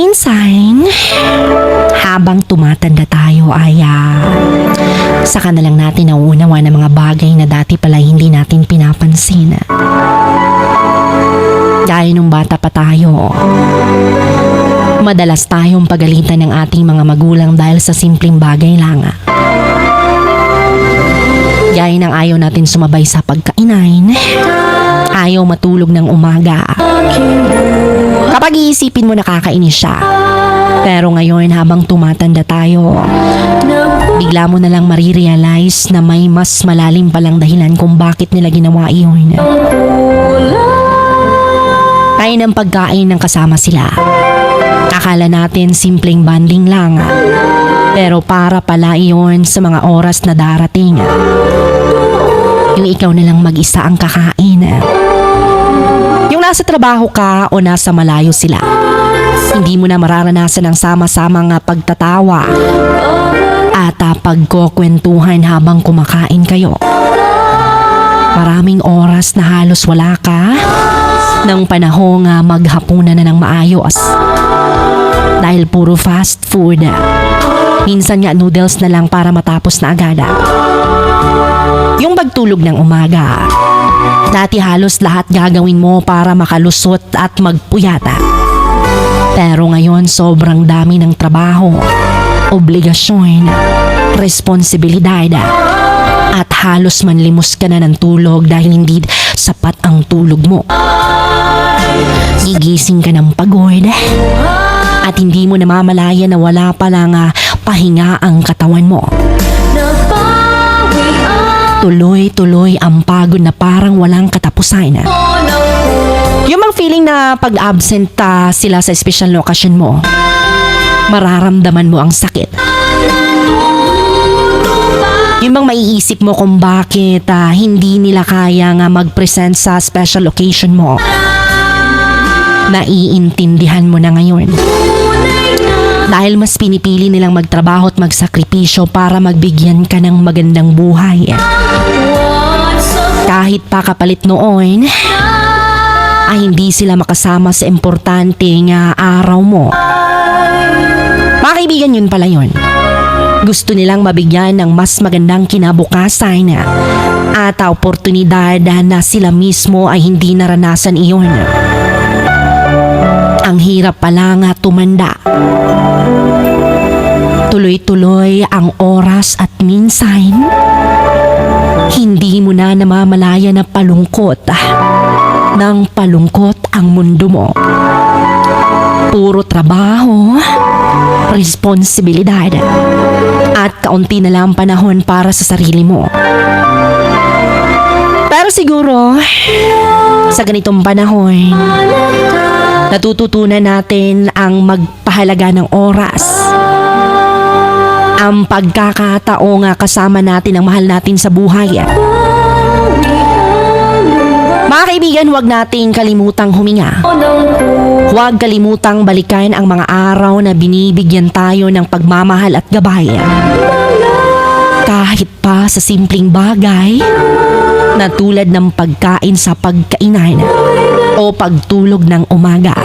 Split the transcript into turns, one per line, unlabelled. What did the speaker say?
Minsan, habang tumatanda tayo ay ah, saka na lang natin nauunawa ng mga bagay na dati pala hindi natin pinapansin. Dahil nung bata pa tayo, madalas tayong pagalitan ng ating mga magulang dahil sa simpleng bagay lang. Gaya ng ayaw natin sumabay sa pagkainain, ayaw matulog ng umaga. Kapag iisipin mo nakakainis siya. Pero ngayon habang tumatanda tayo, bigla mo na lang marirealize na may mas malalim palang dahilan kung bakit nila ginawa iyon. Kaya ng pagkain ng kasama sila. Akala natin simpleng banding lang. Pero para pala iyon sa mga oras na darating. Yung ikaw na lang mag-isa ang kakain. Nasa trabaho ka o nasa malayo sila. Hindi mo na mararanasan ang sama-samang pagtatawa at pagkukwentuhan habang kumakain kayo. Maraming oras na halos wala ka ng panahong ah, maghapunan na ng maayos. Dahil puro fast food. Minsan nga noodles na lang para matapos na agad. Yung pagtulog ng umaga, dati halos lahat gagawin mo para makalusot at magpuyata. Pero ngayon sobrang dami ng trabaho, obligasyon, responsibilidad, at halos manlimos ka na ng tulog dahil hindi sapat ang tulog mo. Gigising ka ng pagod at hindi mo namamalaya na wala pa lang ah, pahinga ang katawan mo. Tuloy-tuloy ang pagod na parang katapusan. Yung mga feeling na pag-absent ah, sila sa special okasyon mo, mararamdaman mo ang sakit. Yung bang maiisip mo kung bakit ah, hindi nila kaya nga mag-present sa special occasion mo. Naiintindihan mo na ngayon. Dahil mas pinipili nilang magtrabaho at magsakripisyo para magbigyan ka ng magandang buhay. Kahit pa kapalit noon, ay hindi sila makasama sa importante nga araw mo. Mga kaibigan yun pala yun. Gusto nilang mabigyan ng mas magandang kinabukasan at oportunidad na sila mismo ay hindi naranasan iyon. Ang hirap pala nga tumanda. Tuloy-tuloy ang oras at minsan, hindi mo na namamalaya na palungkot ah, ng palungkot ang mundo mo. Puro trabaho, responsibilidad, at kaunti na lang panahon para sa sarili mo. Pero siguro, sa ganitong panahon, natututunan natin ang magpahalaga ng oras. Ang pagkakataong kasama natin ang mahal natin sa buhay. Mga kaibigan, huwag nating kalimutang huminga. Huwag kalimutang balikan ang mga araw na binibigyan tayo ng pagmamahal at gabay. Kahit pa sa simpleng bagay na tulad ng pagkain sa pagkainan o pagtulog ng umaga.